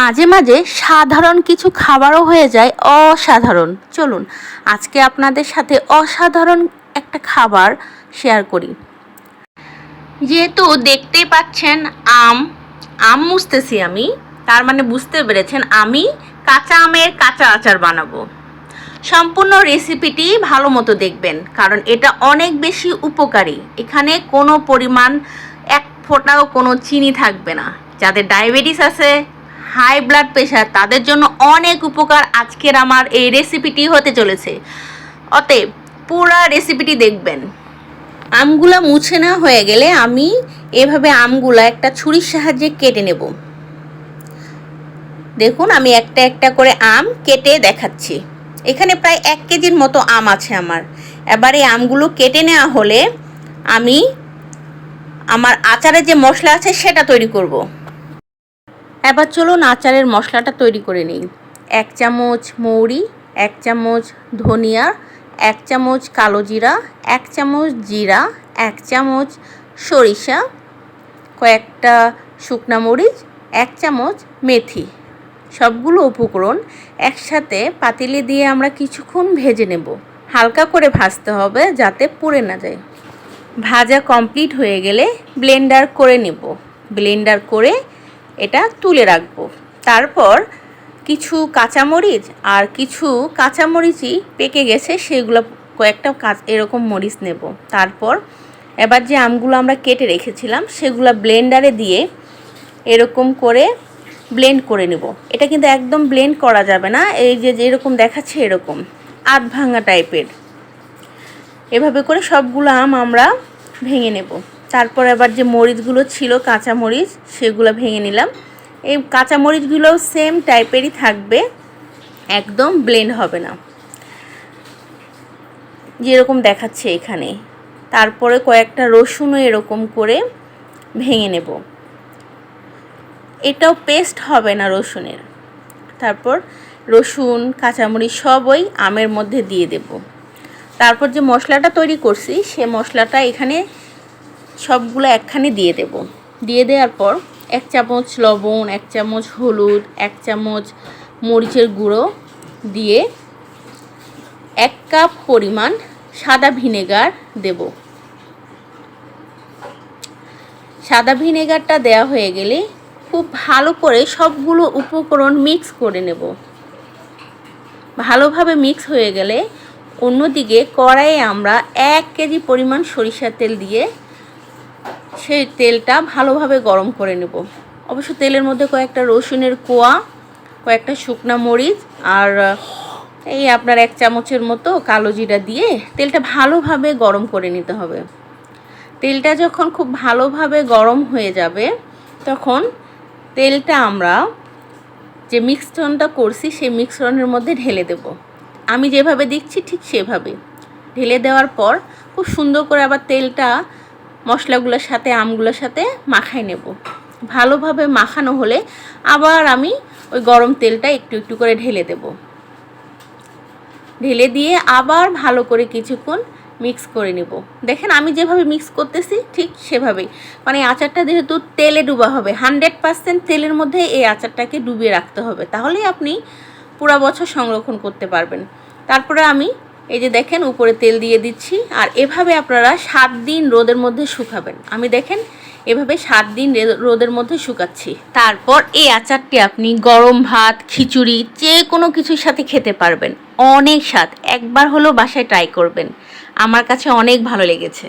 মাঝে মাঝে সাধারণ কিছু খাবারও হয়ে যায় অসাধারণ। চলুন, আজকে আপনাদের সাথে অসাধারণ একটা খাবার শেয়ার করি। যেহেতু দেখতেই পাচ্ছেন আম আম মুছতেছি আমি, তার মানে বুঝতে পেরেছেন আমি কাঁচা আমের কাঁচা আচার বানাবো। সম্পূর্ণ রেসিপিটি ভালো মতো দেখবেন, কারণ এটা অনেক বেশি উপকারী। এখানে কোনো পরিমাণ এক ফোঁটাও কোনো চিনি থাকবে না। যাদের ডায়াবেটিস আছে হাই ব্লাড প্রেশার তাদের জন্য অনেক উপকার আজকের আমার এই রেসিপিটি হতে চলেছে। অতএব পুরা রেসিপিটি দেখবেন। আমগুলা মুছে না হয়ে গেলে আমি এভাবে আমগুলা একটা ছুরির সাহায্যে কেটে নেব। দেখুন, আমি একটা একটা করে আম কেটে দেখাচ্ছি। এখানে প্রায় এক কেজির মতো আম আছে আমার। এবার এই আমগুলো কেটে নেওয়া হলে আমি আমার আচারে যে মশলা আছে সেটা তৈরি করব। এবার চলুন আচারের মশলাটা তৈরি করে নিই। এক চামচ মৌরি, এক চামচ ধনিয়া, এক চামচ কালো জিরা, এক চামচ জিরা, এক চামচ সরিষা, কয়েকটা শুকনা মরিচ, এক চামচ মেথি। সবগুলো উপকরণ একসাথে পাতিলে দিয়ে আমরা কিছুক্ষণ ভেজে নেব। হালকা করে ভাজতে হবে যাতে পুড়ে না যায়। ভাজা কমপ্লিট হয়ে গেলে ব্লেন্ডার করে নেব। ব্লেন্ডার করে এটা তুলে রাখব। তারপর কিছু কাঁচামরিচ আর কিছু কাঁচামরিচই পেকে গেছে, সেগুলো কয়েকটা কাঁচ, এরকম মরিচ নেব। তারপর এবার যে আমগুলো আমরা কেটে রেখেছিলাম, সেগুলো ব্লেন্ডারে দিয়ে এরকম করে ব্লেন্ড করে নেব। এটা কিন্তু একদম ব্লেন্ড করা যাবে না, এই যে যেরকম দেখাচ্ছে এরকম আধ ভাঙা টাইপের। এভাবে করে সবগুলো আম আমরা ভেঙে নেব। তারপর আবার যে মরিচগুলো ছিল, কাঁচা মরিচ, সেগুলো ভেঙে নিলাম। এই কাঁচা মরিচগুলোও সেম টাইপেরই থাকবে, একদম ব্লেন্ড হবে না। যেরকম দেখাচ্ছে এখানে। তারপরে কয়েকটা রসুনও এরকম করে ভেঙে নেব। এটাও পেস্ট হবে না রসুনের। তারপর রসুন, কাঁচামরিচ সবই আমের মধ্যে দিয়ে দেব। তারপর যে মশলাটা তৈরি করছি, সে মশলাটা এখানে সবগুলো একখানে দিয়ে দেব। দিয়ে দেওয়ার পর এক চামচ লবণ, এক চামচ হলুদ, এক চামচ মরিচের গুঁড়ো দিয়ে এক কাপ পরিমাণ সাদা ভিনেগার দেব। সাদা ভিনেগারটা দেওয়া হয়ে গেলে খুব ভালো করে সবগুলো উপকরণ মিক্স করে নেব। ভালোভাবে মিক্স হয়ে গেলে অন্যদিকে কড়াইয়ে আমরা এক কেজি পরিমাণ সরিষার তেল দিয়ে সেই তেলটা ভালোভাবে গরম করে নেব। অবশ্য তেলের মধ্যে কয়েকটা রসুনের কোয়া, কয়েকটা শুকনা মরিচ আর, এই আপনার এক চামচের মতো কালো জিরা দিয়ে তেলটা ভালোভাবে গরম করে নিতে হবে। তেলটা যখন খুব ভালোভাবে গরম হয়ে যাবে, তখন তেলটা আমরা যে মিক্সরনটা করছি, সেই মিক্সরনের মধ্যে ঢেলে দেব। আমি যেভাবে দিচ্ছি ঠিক সেভাবে। ঢেলে দেওয়ার পর খুব সুন্দর করে আবার তেলটা মশলাগুলোর সাথে, আমগুলোর সাথে মাখাই নেব। ভালোভাবে মাখানো হলে আবার আমি ওই গরম তেলটা একটু একটু করে ঢেলে দেব। ঢেলে দিয়ে আবার ভালো করে কিছুক্ষণ মিক্স করে নেব। দেখেন আমি যেভাবে মিক্স করতেছি ঠিক সেভাবেই। মানে আচারটা যেহেতু তেলে ডুবা হবে, হানড্রেড পার্সেন্ট তেলের মধ্যে এই আচারটাকে ডুবিয়ে রাখতে হবে। তাহলেই আপনি পুরা বছর সংরক্ষণ করতে পারবেন। তারপরে আমি এই যে দেখেন, উপরে তেল দিয়ে দিচ্ছি। আর এভাবে আপনারা সাত দিন রোদের মধ্যে শুকাবেন। আমি দেখেন, এভাবে সাত দিন রোদের মধ্যে শুকাচ্ছি। তারপর এই আচারটি আপনি গরম ভাত, খিচুড়ি, যে কোনো কিছুর সাথে খেতে পারবেন। অনেক স্বাদ। একবার হলেও বাসায় ট্রাই করবেন। আমার কাছে অনেক ভালো লেগেছে।